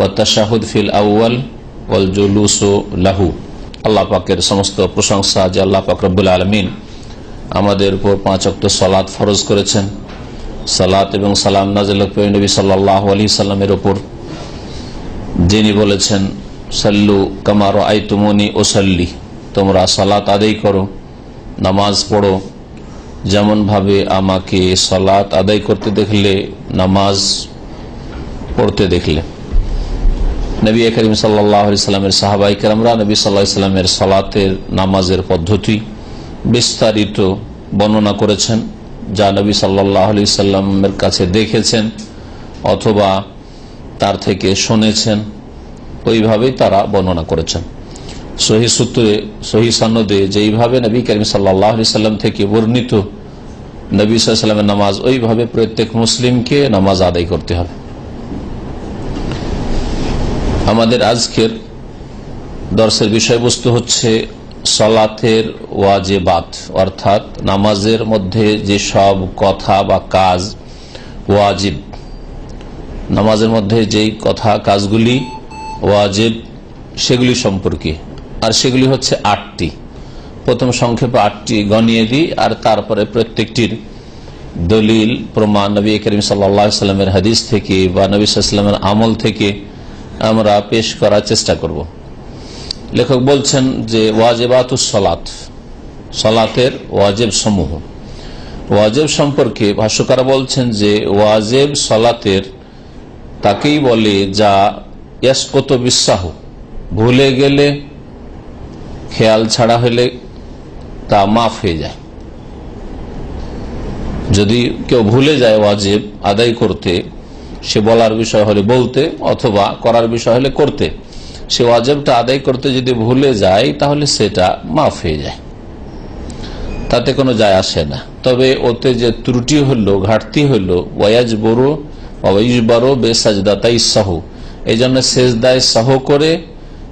ওয়াতাশাহুদ feel আউ্য়াল ওয়াল জুলুসু লাহু। আল্লাহ পাকের সমস্ত প্রশংসা যে আল্লাহ পাক রব্বুল আলমিন আমাদের উপর পাঁচ অক্ট সলাৎ ফরজ করেছেন। সালাত এবং সালাম নাজিল সাল্লাহ আলী সাল্লামের ওপর যিনি বলেছেন, সাল্লু কামার আইতুমনি ওসাল্লি তোমরা সালাত আদায় করো, নামাজ পড়ো। যেমনভাবে আমাকে সলাত আদায় করতে দেখলে, নামাজ পড়তে দেখলে। নবী করিম সাল্লামের সাহাবাই কেরামরা, নবী সাল্লাহ ইসলামের সলাতের, নামাজের পদ্ধতি বিস্তারিত বর্ণনা করেছেন, যা নবী সাল্লাহ আলি সাল্লামের কাছে দেখেছেন অথবা তার থেকে শুনেছেন। ওইভাবেই তারা বর্ণনা করেছেন। সহি সূত্রে, সহি সনদে যেইভাবে নবী করিম সাল্লাহ আলি সাল্লাম থেকে বর্ণিত, নবী সাল্লামের নামাজ, ওইভাবে প্রত্যেক মুসলিমকে নামাজ আদায় করতে হবে। আমাদের আজকের দর্শের বিষয়বস্তু হচ্ছে সলাতের ওয়াজেবাত, অর্থাৎ নামাজের মধ্যে যে সব কথা বা কাজ ওয়াজিব, নামাজের মধ্যে যেই কথা কাজগুলি ওয়াজিব, সেগুলি সম্পর্কে। আর সেগুলি হচ্ছে আটটি। প্রথম সংক্ষেপে আটটি গণিয়ে দিই, আর তারপরে প্রত্যেকটির দলিল, প্রমাণ নবী করিম সাল্লা সাল্লামের হাদিস থেকে বা নবী সাল্লামের আমল থেকে আমরা পেশ করার চেষ্টা করব। লেখক বলছেন যে ওয়াজেবাতুস সলাত, সলাতের ওয়াজেব সমূহ। ওয়াজেব সম্পর্কে ভাষ্যকার বলছেন যে ওয়াজেব সলাতের তাকেই বলে যা ইয়াসকত বিশ্বাহ ভুলে গেলে খেয়াল ছাড়া হলে তা মাফ হয়ে যায়। যদি কেউ ভুলে যায় ওয়াজেব আদায় করতে সে বলার বিষয় হলে বলতে অথবা করার বিষয় হলে করতে। সে ওয়াজেবটা আদায় করতে যদি ভুলে যায়, তাহলে সেটা মাফ হয়ে যায়। তাতে কোনো যায় আসে না। তবে ওতে যে ত্রুটি হলো, ঘাটতি হলো ওয়াজ বড়ো ওয়াইজ বারো বেসাজদাতাই সাহ। এই জন্য সেজদায় সাহ করে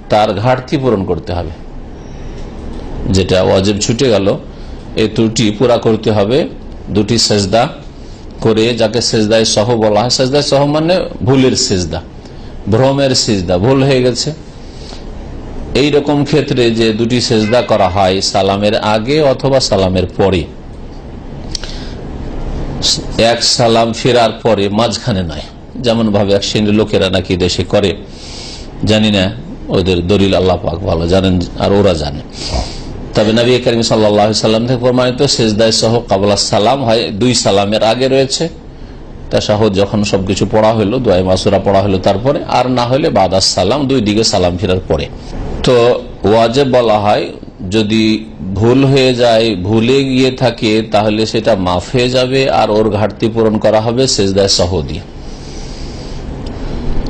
তার ঘাটতি পূরণ করতে হবে। যেটা ওয়াজেব ছুটে গেল এই ত্রুটি পুরা করতে হবে। দুটি সেজদা করে যাকে সেজদায় সহ বলা হয়, সেজদায় সহ মানে ভুলের সেজদা, ভ্রমের সেজদা, ভুল হয়ে গেছে। এই রকম ক্ষেত্রে যে দুটি সেজদা করা হয়, সালামের আগে অথবা সালামের পরে। এক সালাম ফেরার পরে মাঝখানে নয় যেমন ভাবে এক শ্রেণির লোকেরা নাকি দেশে করে। জানি না, ওদের দলিল আল্লাহ পাক ভালো জানেন আর ওরা জানে। তবে নবী করিম সাল্লাম থেকে প্রমাণিত শেষদায় সহ কাবলা সালাম হয়, দুই সালামের আগে রয়েছে। তাসাহদ যখন সবকিছু পড়া হলো, দোয়াই মাসুরা পড়া হলো তারপরে, আর না হলে বাদাস সালাম, দুই দিকে সালাম ফেরার পরে। তো ওয়াজেব বলা হয়, যদি ভুল হয়ে যায়, ভুলে গিয়ে থাকে, তাহলে সেটা মাফ হয়ে যাবে, আর ওর ঘাটতি পূরণ করা হবে সেজদায় সহ দিয়ে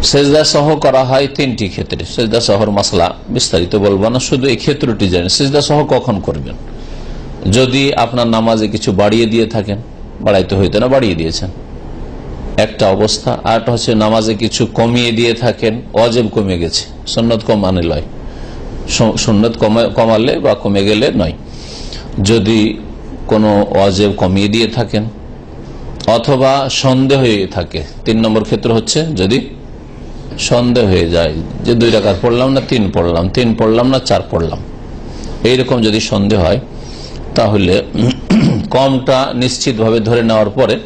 সেজদা সহ করা হয় তিনটি ক্ষেত্রে। সেজদা সহর মশলা বিস্তারিত বলব না, শুধু এই ক্ষেত্রটি জানেন। সেজদা সহ কখন করবেন? যদি আপনার নামাজে কিছু বাড়িয়ে দিয়ে থাকেন, বাড়াইতে হইতে না, বাড়িয়ে দিয়েছেন। একটা অবস্থা আর হচ্ছে নামাজে কিছু কমিয়ে দিয়ে থাকেন, অজেব কমে গেছে। সন্ন্যত কমানে লয়। সন্ন্যত কমালে বা কমে গেলে নয়। যদি কোনো অজেব কমিয়ে দিয়ে থাকেন, অথবা সন্দেহ হয়ে থাকে, তিন নম্বর ক্ষেত্র হচ্ছে যদি সন্দেহ হয়ে যায় যে দুই রাকাত পড়লাম না তিন পড়লাম? তিন পড়লাম না চার পড়লাম? এইরকম যদি সন্দেহ হয়, তাহলে কমটা নিশ্চিতভাবে ধরে নেওয়ার পরে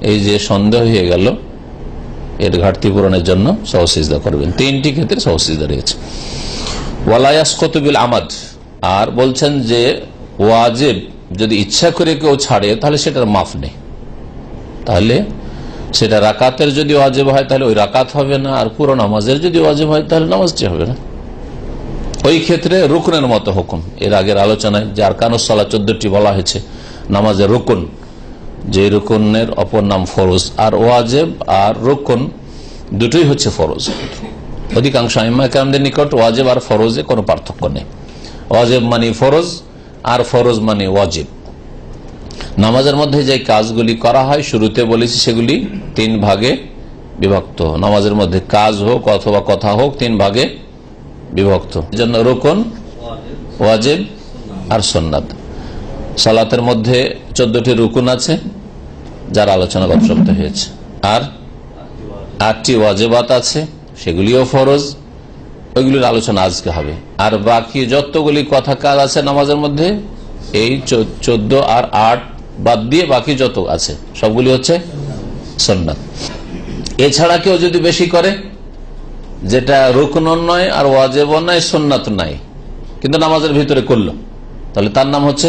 এই যে সন্দেহ হয়ে গেল, এর ঘাটতি পূরণের জন্য সহসিজদা করবেন। তিনটি ক্ষেত্রে সহসিজদা রয়েছে। ওয়ালায়াস কতবিল আমাদ, আর বলছেন যে ওয়াজেব, যদি ইচ্ছা করে কেউ ছাড়ে, তাহলে সেটার মাফ নেই। তাহলে সেটা রাকাতের যদি ওয়াজেব হয়, তাহলে ওই রাকাত হবে না, আর পুরো নামাজের যদি ওয়াজেব হয়, তাহলে নামাজটি হবে না। ওই ক্ষেত্রে রুকনের মতো হুকুম। এর আগের আলোচনায় যে আরকানুসলা চোদ্দটি বলা হয়েছে, নামাজের রুকুন, যে রুকুনের অপর নাম ফরজ আর ওয়াজেব আর রুকুন, দুটোই হচ্ছে ফরজ। অধিকাংশ আইমাকামদের নিকট ওয়াজেব আর ফরজে কোনো পার্থক্য নেই। ওয়াজেব মানে ফরজ, আর ফরজ মানে ওয়াজেব। নামাজের মধ্যে যে কাজগুলি করা হয়, শুরুতে বলেছি সেগুলি তিন ভাগে বিভক্ত। নামাজের মধ্যে কাজ হোক অথবা কথা হোক, তিন ভাগে বিভক্ত। জন্য রোকন, ওয়াজেব আর সন্ন্যাদ সালাতের মধ্যে চোদ্দটি রুকুন আছে, যার আলোচনা গত সপ্তাহে হয়েছে। আর আটটি ওয়াজেবাত আছে, সেগুলিও ফরজ। ওইগুলির আলোচনা আজকে হবে। আর বাকি যতগুলি কথা কাজ আছে নামাজের মধ্যে, এই চোদ্দ আর আট বাদ দিয়ে বাকি যত আছে, সবগুলি হচ্ছে সন্ন্যাত এছাড়া কেউ যদি বেশি করে, যেটা রুকন নয় আর ওয়াজেব নয় সন্ন্যাত নাই, কিন্তু নামাজের ভিতরে করল, তাহলে তার নাম হচ্ছে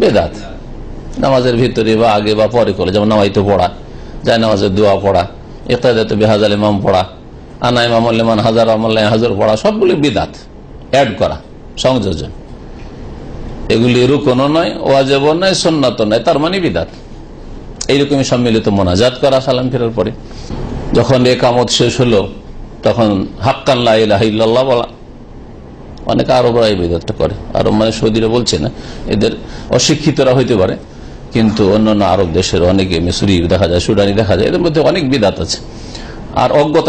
বেদাত। নামাজের ভিতরে বা আগে বা পরে করে যেমন নামাইতে পড়া, যায় নামাজের দোয়া পড়া ইত্যাদি বেহাজাল ইমাম পড়া, আনা ইমাম হাজার আমল্লাহ হাজার পড়া, সবগুলি বিদাত অ্যাড করা, সংযোজন। এগুলি রুকনও নয় ওয়াজেব নয় সন্ন্যত নয়, তার মানে বিদাত। এইরকমই সম্মিলিত মোনাজাত করা সালাম ফেরার পরে। যখন একামত শেষ হলো, তখন হাক্কান্লাহ ইল্লাহ বলা। অনেক আরবরা এই বিদাতটা করে। আরব মানে সৌদিরা বলছে না, এদের অশিক্ষিতরা হইতে পারে। কিন্তু অন্যান্য আরব দেশের অনেকে মিসরি দেখা যায়, সুডানি দেখা যায়, এদের মধ্যে অনেক বিদাত আছে। আর অজ্ঞতা